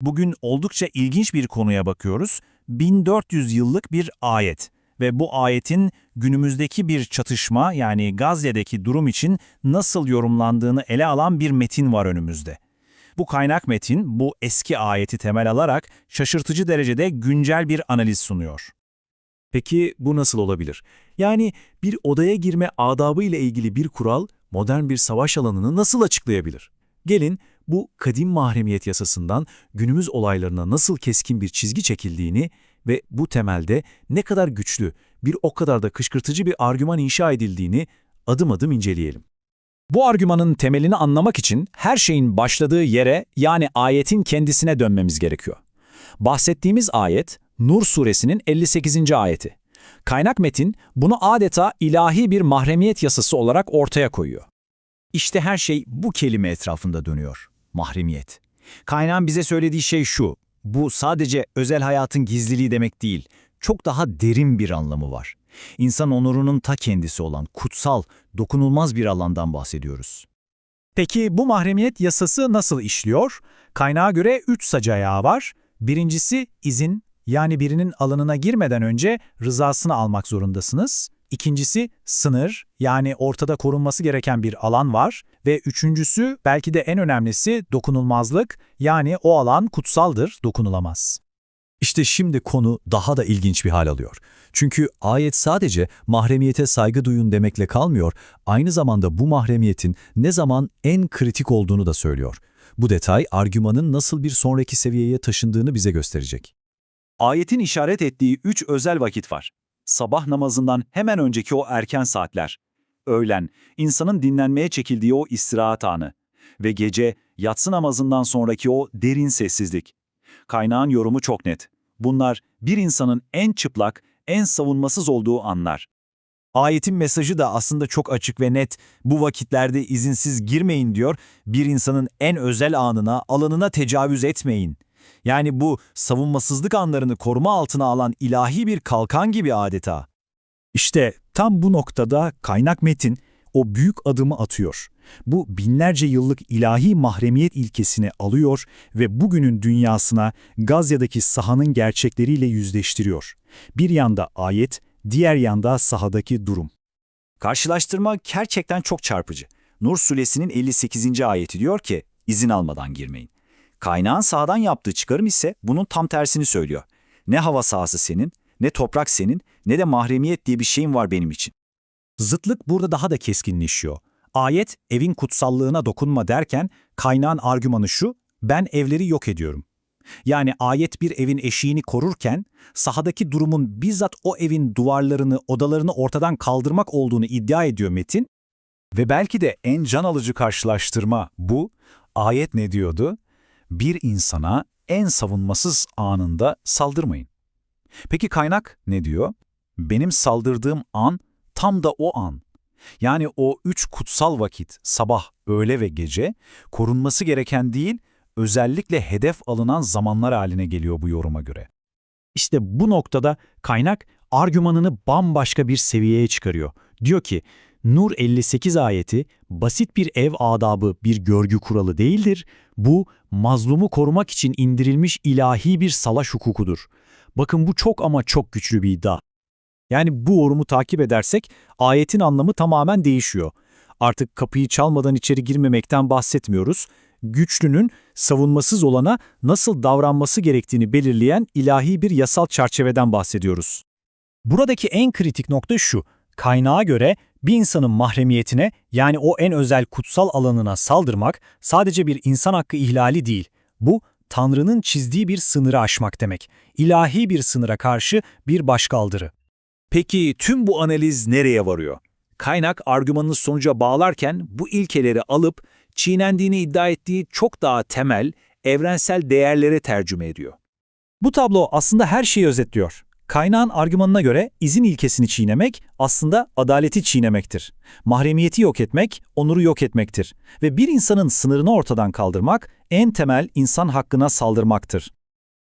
Bugün oldukça ilginç bir konuya bakıyoruz. 1400 yıllık bir ayet ve bu ayetin günümüzdeki bir çatışma yani Gazze'deki durum için nasıl yorumlandığını ele alan bir metin var önümüzde. Bu kaynak metin bu eski ayeti temel alarak şaşırtıcı derecede güncel bir analiz sunuyor. Peki bu nasıl olabilir? Yani bir odaya girme adabı ile ilgili bir kural modern bir savaş alanını nasıl açıklayabilir? Gelin bu kadim mahremiyet yasasından günümüz olaylarına nasıl keskin bir çizgi çekildiğini ve bu temelde ne kadar güçlü, bir o kadar da kışkırtıcı bir argüman inşa edildiğini adım adım inceleyelim. Bu argümanın temelini anlamak için her şeyin başladığı yere yani ayetin kendisine dönmemiz gerekiyor. Bahsettiğimiz ayet Nur suresinin 58. ayeti. Kaynak metin bunu adeta ilahi bir mahremiyet yasası olarak ortaya koyuyor. İşte her şey bu kelime etrafında dönüyor. Mahremiyet. Kaynağın bize söylediği şey şu. Bu sadece özel hayatın gizliliği demek değil. Çok daha derin bir anlamı var. İnsan onurunun ta kendisi olan kutsal, dokunulmaz bir alandan bahsediyoruz. Peki bu mahremiyet yasası nasıl işliyor? Kaynağa göre üç sac ayağı var. Birincisi izin, yani birinin alanına girmeden önce rızasını almak zorundasınız. İkincisi sınır, yani ortada korunması gereken bir alan var. Ve üçüncüsü, belki de en önemlisi dokunulmazlık, yani o alan kutsaldır, dokunulamaz. İşte şimdi konu daha da ilginç bir hal alıyor. Çünkü ayet sadece mahremiyete saygı duyun demekle kalmıyor, aynı zamanda bu mahremiyetin ne zaman en kritik olduğunu da söylüyor. Bu detay argümanın nasıl bir sonraki seviyeye taşındığını bize gösterecek. Ayetin işaret ettiği üç özel vakit var. Sabah namazından hemen önceki o erken saatler. Öğlen, insanın dinlenmeye çekildiği o istirahat anı. Ve gece, yatsı namazından sonraki o derin sessizlik. Kaynağın yorumu çok net. Bunlar bir insanın en çıplak, en savunmasız olduğu anlar. Ayetin mesajı da aslında çok açık ve net. Bu vakitlerde izinsiz girmeyin diyor. Bir insanın en özel anına, alanına tecavüz etmeyin. Yani bu savunmasızlık anlarını koruma altına alan ilahi bir kalkan gibi adeta. İşte tam bu noktada kaynak metin o büyük adımı atıyor. Bu binlerce yıllık ilahi mahremiyet ilkesini alıyor ve bugünün dünyasına Gazze'deki sahanın gerçekleriyle yüzleştiriyor. Bir yanda ayet, diğer yanda sahadaki durum. Karşılaştırma gerçekten çok çarpıcı. Nur suresinin 58. ayeti diyor ki, izin almadan girmeyin. Kaynağın sağdan yaptığı çıkarım ise bunun tam tersini söylüyor. Ne hava sahası senin, ne toprak senin, ne de mahremiyet diye bir şeyin var benim için. Zıtlık burada daha da keskinleşiyor. Ayet evin kutsallığına dokunma derken kaynağın argümanı şu, ben evleri yok ediyorum. Yani ayet bir evin eşiğini korurken sahadaki durumun bizzat o evin duvarlarını, odalarını ortadan kaldırmak olduğunu iddia ediyor metin. Ve belki de en can alıcı karşılaştırma bu. Ayet ne diyordu? Bir insana en savunmasız anında saldırmayın. Peki kaynak ne diyor? Benim saldırdığım an tam da o an. Yani o üç kutsal vakit, sabah, öğle ve gece, korunması gereken değil, özellikle hedef alınan zamanlar haline geliyor bu yoruma göre. İşte bu noktada kaynak argümanını bambaşka bir seviyeye çıkarıyor. Diyor ki, Nur 58 ayeti basit bir ev adabı, bir görgü kuralı değildir. Bu, mazlumu korumak için indirilmiş ilahi bir salaş hukukudur. Bakın bu çok ama çok güçlü bir iddia. Yani bu yorumu takip edersek ayetin anlamı tamamen değişiyor. Artık kapıyı çalmadan içeri girmemekten bahsetmiyoruz. Güçlünün savunmasız olana nasıl davranması gerektiğini belirleyen ilahi bir yasal çerçeveden bahsediyoruz. Buradaki en kritik nokta şu. Kaynağa göre bir insanın mahremiyetine yani o en özel kutsal alanına saldırmak sadece bir insan hakkı ihlali değil. Bu Tanrı'nın çizdiği bir sınırı aşmak demek. İlahi bir sınıra karşı bir başkaldırı. Peki tüm bu analiz nereye varıyor? Kaynak argümanını sonuca bağlarken bu ilkeleri alıp çiğnendiğini iddia ettiği çok daha temel, evrensel değerlere tercüme ediyor. Bu tablo aslında her şeyi özetliyor. Kaynağın argümanına göre izin ilkesini çiğnemek aslında adaleti çiğnemektir. Mahremiyeti yok etmek, onuru yok etmektir. Ve bir insanın sınırını ortadan kaldırmak en temel insan hakkına saldırmaktır.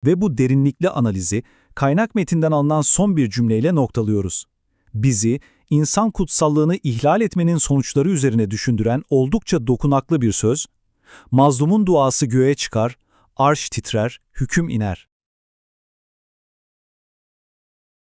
Ve bu derinlikli analizi kaynak metinden alınan son bir cümleyle noktalıyoruz. Bizi insan kutsallığını ihlal etmenin sonuçları üzerine düşündüren oldukça dokunaklı bir söz, mazlumun duası göğe çıkar, arş titrer, hüküm iner.